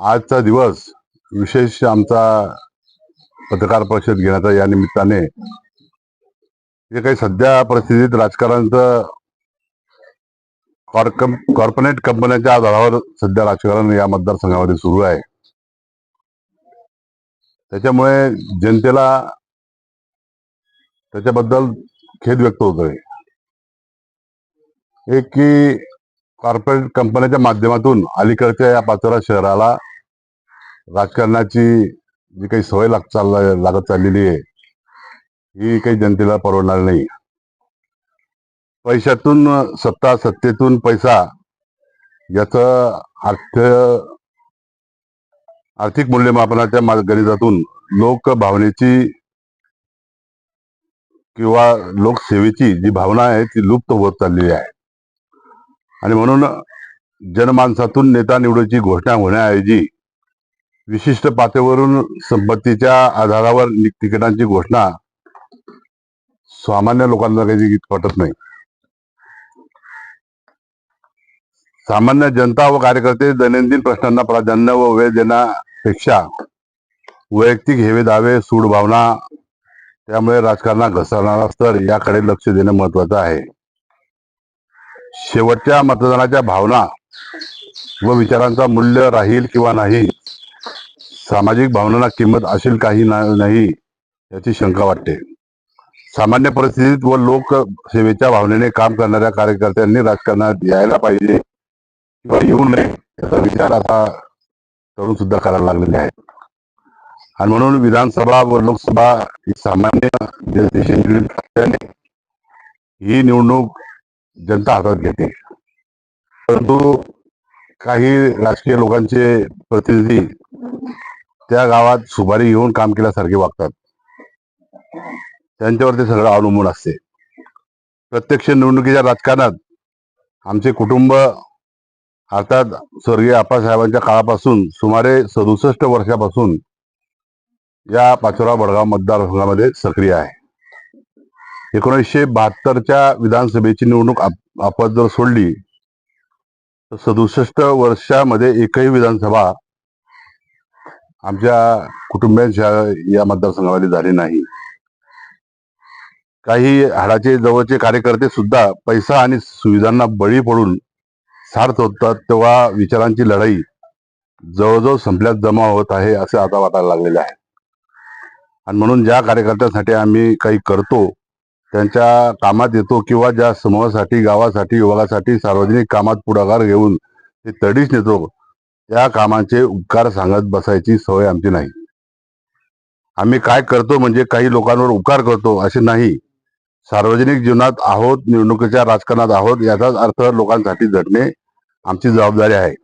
आजचा दिवस विशेष आमचा पत्रकार परिषद घेण्याचा या निमित्ताने जे काही सध्या परिस्थितीत राजकारणाचं कॉर्पोरेट कंपन्यांच्या आधारावर सध्या राजकारण या मतदारसंघामध्ये सुरू आहे. त्याच्यामुळे जनतेला त्याच्याबद्दल खेद व्यक्त होतोय. एक की कॉर्पोरेट कंपन्यांच्या माध्यमातून अलीकडच्या या पाचोरा शहराला राजकारणाची जी काही सवय लाग चालला लागत चाललेली आहे ही काही जनतेला परवडणार नाही. पैशातून सत्ता सत्तेतून पैसा याचं अर्थ आर्थिक मूल्यमापनाच्या गणितातून लोक भावनेची किंवा लोकसेवेची जी भावना आहे ती लुप्त होत चाललेली आहे. आणि म्हणून जनमानसातून नेता निवडीची घोषणा होण्याऐवजी विशिष्ट पातळीवरून संपत्तीच्या आधारावर तिकिटांची घोषणा सामान्य लोकांना काही पटत नाही. सामान्य जनता व कार्यकर्ते दैनंदिन प्रश्नांना प्राधान्य व वेळ देण्यापेक्षा वैयक्तिक हेवे दावे सूड भावना त्यामुळे राजकारणात घसरणारा स्तर याकडे लक्ष देणं महत्वाचं आहे. शेवटच्या मतदानाच्या भावना व विचारांचा मूल्य राहील किंवा नाही सामाजिक भावनांना किंमत असेल काही नाही याची शंका वाटते. सामान्य परिस्थितीत व लोकसेवेच्या भावनेने काम करणाऱ्या कार्यकर्त्यांनी राजकारणात यायला पाहिजे किंवा येऊ नये याचा विचार आता तरुण सुद्धा करायला लागलेले आहेत. आणि म्हणून विधानसभा व लोकसभा ही सामान्य जनतेशी निवडणूक ही निवडणूक जनता हातात घेते. परंतु काही राजकीय लोकांचे प्रतिनिधी त्या गावात सुपारी घेऊन काम केल्यासारखे वागतात. त्यांच्यावर ते सगळं अवलंबून असते. प्रत्यक्ष निवडणुकीच्या राजकारणात आमचे कुटुंब अर्थात स्वर्गीय आप्पासाहेबांच्या काळापासून सुमारे सदुसष्ट वर्षापासून या पाचोरा बडगाव मतदारसंघामध्ये सक्रिय आहे. एकोणीसशे बहात्तरच्या विधानसभेची निवडणूक आप- आपण जर सोडली तर सदुसष्ट वर्षामध्ये एकही विधानसभा आमच्या कुटुंबियांच्या या मतदारसंघामध्ये झाली नाही. काही हाडाचे जवळचे कार्यकर्ते सुद्धा पैसा आणि सुविधांना बळी पडून सार्थ होतात तेव्हा विचारांची लढाई जवळजवळ संपल्यात जमा होत आहे असे आता वाटायला लागलेले आहे. आणि म्हणून ज्या कार्यकर्त्यांसाठी आम्ही काही करतो त्यांच्या कामात येतो किंवा ज्या समूहासाठी गावासाठी युवकासाठी सार्वजनिक कामात पुढाकार घेऊन ते तडीच नेतो त्या कामांचे उपकार सांगत बसायची सवय आमची नाही. आम्ही काय करतो म्हणजे काही लोकांवर उपकार करतो असे नाही. सार्वजनिक जीवनात आहोत निवडणुकीच्या राजकारणात आहोत याचाच अर्थ लोकांसाठी झटणे आमची जबाबदारी आहे.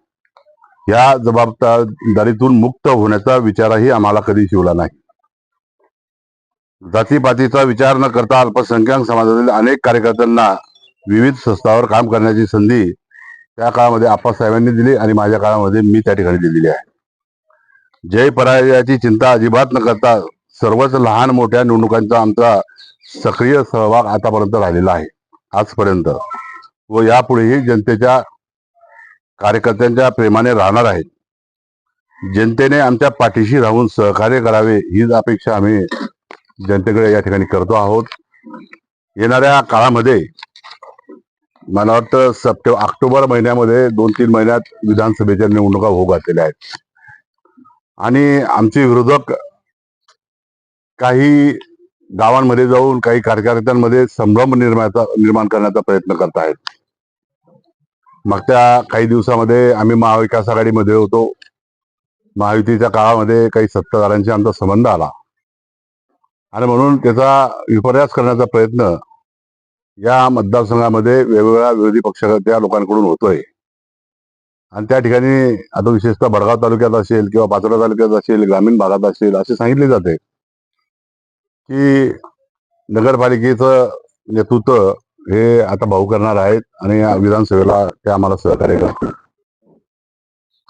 या जबाबदारीतून मुक्त होण्याचा विचारही आम्हाला कधी शिवला नाही. जातीपातीचा विचार न करता अल्पसंख्याक समाजातील अनेक कार्यकर्त्यांना विविध संस्थावर काम करण्याची संधी त्या काळामध्ये आप्पासाहेबांनी दिली आणि माझ्या काळामध्ये मी त्या ठिकाणी दिलेली आहे. जय पराजयाची चिंता अजिबात न करता सर्वच लहान मोठ्या निवडणुकांचा आमचा सक्रिय सहभाग आतापर्यंत राहिलेला आहे. आजपर्यंत व यापुढेही जनतेच्या कार्यकर्त्यांच्या प्रेमाने राहणार आहेत. जनतेने आमच्या पाठीशी राहून सहकार्य करावे हीच अपेक्षा आम्ही जनतेकडे या ठिकाणी करतो आहोत. येणाऱ्या काळामध्ये मला वाटतं सप्टे ऑक्टोबर महिन्यामध्ये दोन तीन महिन्यात विधानसभेच्या निवडणुका होऊ घातलेल्या आहेत. आणि आमचे विरोधक काही गावांमध्ये जाऊन काही कार्यकर्त्यांमध्ये संभ्रम निर्माचा निर्माण करण्याचा प्रयत्न करत आहेत मागच्या काही दिवसामध्ये आम्ही महाविकास आघाडीमध्ये होतो. महायुतीच्या काळामध्ये काही सत्ताधाऱ्यांशी आमचा संबंध आला. आणि म्हणून त्याचा विपर्यास करण्याचा प्रयत्न या मतदारसंघामध्ये वेगवेगळ्या विरोधी पक्षाच्या लोकांकडून होतोय. आणि त्या ठिकाणी आता विशेषतः भडगाव तालुक्यात असेल किंवा पाचोरा तालुक्यात असेल ग्रामीण भागात असेल असे सांगितले जाते की नगरपालिकेचं नेतृत्व हे आता भाऊ करणार आहेत आणि या विधानसभेला ते आम्हाला सहकार्य करतील.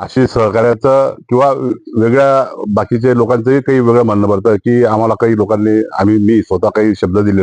अशी सहकार्याचं किंवा वेगळ्या बाकीचे लोकांचंही काही वेगळं म्हणणं पडतं की आम्हाला काही लोकांनी आम्ही मी स्वतः काही शब्द दिले